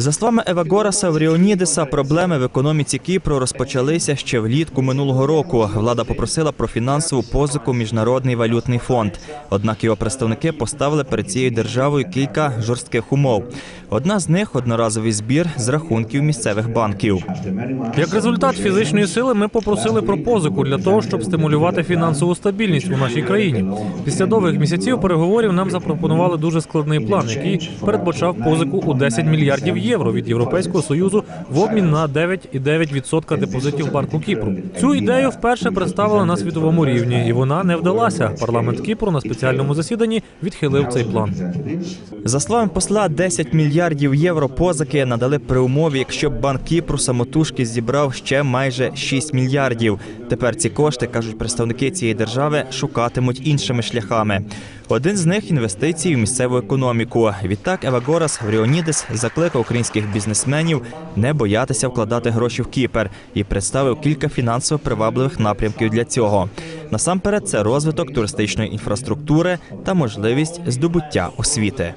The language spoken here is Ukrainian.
За словами Евагораса Вріонідеса, проблеми в економіці Кіпру розпочалися ще влітку минулого року. Влада попросила про фінансову позику Міжнародний валютний фонд. Однак його представники поставили перед цією державою кілька жорстких умов. Одна з них одноразовий збір з рахунків місцевих банків. Як результат фізичної сили, ми попросили про позику для того, щоб стимулювати фінансову стабільність у нашій країні. Після довгих місяців переговорів нам запропонували дуже складний план, який передбачав позику у 10 мільярдів євро від Європейського союзу в обмін на 9,9% депозитів банку Кіпру. Цю ідею вперше представили на світовому рівні, і вона не вдалася. Парламент Кіпру на спеціальному засіданні відхилив цей план. За словами посла, 10 мільярдів євро позики надали при умові, якщо б банк Кіпру самотужки зібрав ще майже 6 мільярдів. Тепер ці кошти, кажуть представники цієї держави, шукатимуть іншими шляхами. Один з них інвестиції в місцеву економіку. Відтак Евагорас Вріонідес закликав українських бізнесменів не боятися вкладати гроші в Кіпер і представив кілька фінансово привабливих напрямків для цього. Насамперед, це розвиток туристичної інфраструктури та можливість здобуття освіти.